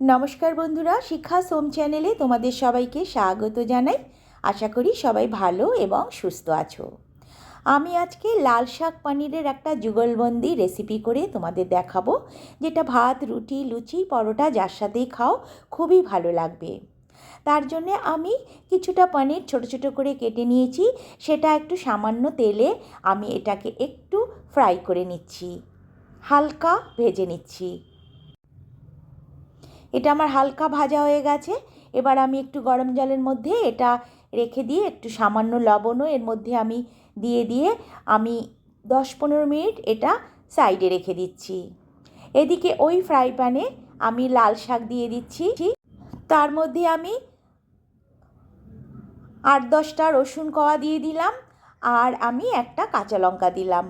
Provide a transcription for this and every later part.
নমস্কার বন্ধুরা শিক্ষা সোম চ্যানেলে তোমাদের সবাইকে স্বাগত জানাই। আশা করি সবাই ভালো এবং সুস্থ আছো। আমি আজকে লাল শাক পনিরের একটা যুগলবন্দি রেসিপি করে তোমাদের দেখাবো, যেটা ভাত, রুটি, লুচি, পরোটা যার সাথেই খাও, খুবই ভালো লাগবে। তার জন্যে আমি কিছুটা পনির ছোট ছোট করে কেটে নিয়েছি, সেটা একটু সামান্য তেলে আমি এটাকে একটু ফ্রাই করে নিচ্ছি। হালকা ভেজে নিচ্ছি। এটা আমার হালকা ভাজা হয়ে গেছে। এবার আমি একটু গরম জলের মধ্যে এটা রেখে দিয়ে একটু সামান্য লবণও এর মধ্যে আমি দিয়ে দিয়ে আমি দশ পনেরো মিনিট এটা সাইডে রেখে দিচ্ছি। এদিকে ওই ফ্রাই প্যানে আমি লাল শাক দিয়ে দিচ্ছি। তার মধ্যে আমি আট দশটা রসুন কোয়া দিয়ে দিলাম আর আমি একটা কাঁচা লঙ্কা দিলাম।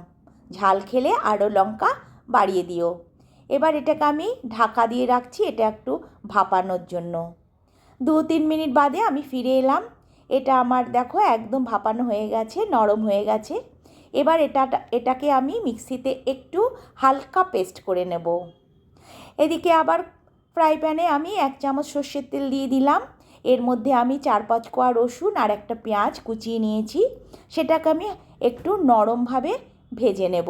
ঝাল খেলে আরও লঙ্কা বাড়িয়ে দিও। এবার এটাকে আমি ঢাকা দিয়ে রাখছি, এটা একটু ভাপানোর জন্য। দু তিন মিনিট বাদে আমি ফিরে এলাম। এটা আমার দেখো একদম ভাপানো হয়ে গেছে, নরম হয়ে গেছে। এবার এটা, এটাকে আমি মিক্সিতে একটু হালকা পেস্ট করে নেব। এদিকে আবার ফ্রাই প্যানে আমি এক চামচ সর্ষের তেল দিয়ে দিলাম। এর মধ্যে আমি চার পাঁচ কোয়া রসুন আর একটা পেঁয়াজ কুচিয়ে নিয়েছি। সেটাকে আমি একটু নরমভাবে ভেজে নেব।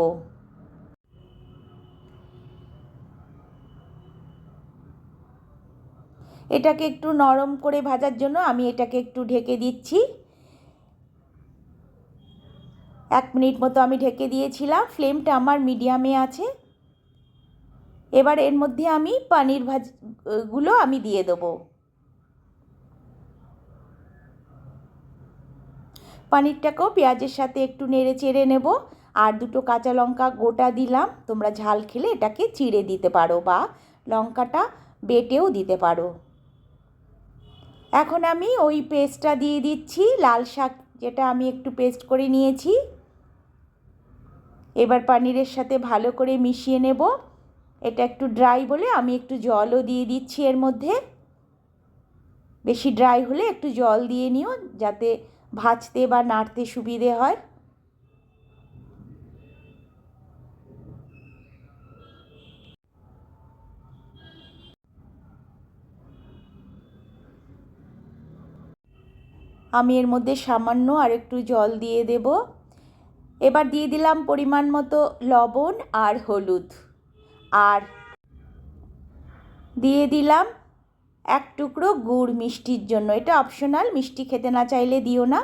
এটাকে একটু নরম করে ভাজার জন্য আমি এটাকে একটু ঢেকে দিচ্ছি। এক মিনিট মতো আমি ঢেকে দিয়েছিলাম, ফ্লেমটা আমার মিডিয়ামে আছে। এবার এর মধ্যে আমি পানির ভাজগুলো আমি দিয়ে দেবো। পানিরটাকেও পেঁয়াজের সাথে একটু নেড়ে চেড়ে নেব। আর দুটো কাঁচা লঙ্কা গোটা দিলাম। তোমরা ঝাল খেলে এটাকে চিড়ে দিতে পারো বা লঙ্কাটা বেটেও দিতে পারো। এখন আমি ওই পেস্টটা দিয়ে দিচ্ছি, লাল শাক যেটা আমি একটু পেস্ট করে নিয়েছি। এবার পানিরের সাথে ভালো করে মিশিয়ে নেব। এটা একটু ড্রাই বলে আমি একটু জলও দিয়ে দিচ্ছি এর মধ্যে। বেশি ড্রাই হলে একটু জল দিয়ে নিও যাতে ভাজতে বা নাড়তে সুবিধে হয়। আমি এর মধ্যে সামান্য আর একটু জল দিয়ে দেব। এবার দিয়ে দিলাম পরিমাণ মতো লবণ আর হলুদ। আর দিয়ে দিলাম এক টুকরো গুড় মিষ্টির জন্য। এটা অপশনাল, মিষ্টি খেতে না চাইলে দিও না।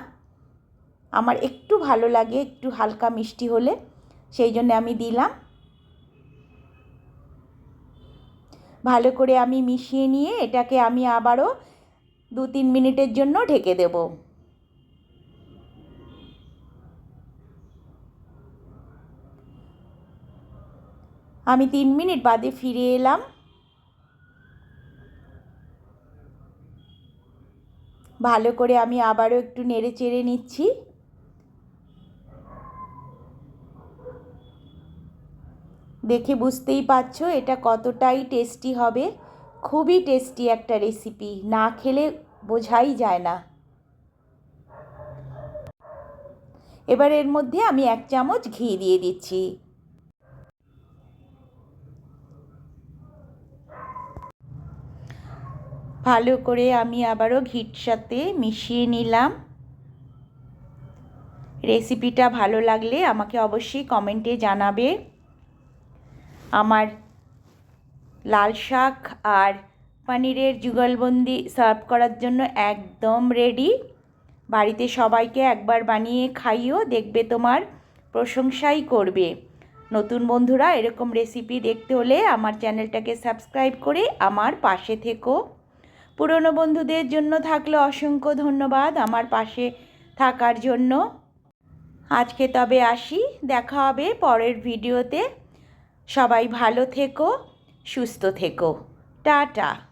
আমার একটু ভালো লাগে একটু হালকা মিষ্টি হলে, সেই জন্য আমি দিলাম। ভালো করে আমি মিশিয়ে নিয়ে এটাকে আমি আবারও দু তিন মিনিটের জন্য ঢেকে দেব। আমি তিন মিনিট বাদে ফিরে এলাম। ভালো করে আমি আবারও একটু নেড়ে চেড়ে নিচ্ছি। দেখে বুঝতেই পারছ এটা কতটাই টেস্টি হবে। খুবই টেস্টি একটা রেসিপি না খেলে বোঝাই যায় না। এবার এর মধ্যে আমি এক চামচ ঘি দিয়ে দিচ্ছি। ভালো করে আমি আবারও ঘিট সাথে মিশিয়ে নিলাম। রেসিপিটা ভালো লাগলে আমাকে অবশ্যই কমেন্টে জানাবে। আমার লাল শাক আর পনিরের যুগলবন্দি সার্ভ করার জন্য একদম রেডি। বাড়িতে সবাইকে একবার বানিয়ে খাইও, দেখবে তোমার প্রশংসাই করবে। নতুন বন্ধুরা, এরকম রেসিপি দেখতে হলে আমার চ্যানেলটাকে সাবস্ক্রাইব করে আমার পাশে থেকো। পুরনো বন্ধুদের জন্য থাকলে অসংখ্য ধন্যবাদ আমার পাশে থাকার জন্য। আজকে তবে আসি, দেখা হবে পরের ভিডিওতে সবাই ভালো থেকো। সুস্থ থেকো। টাটা।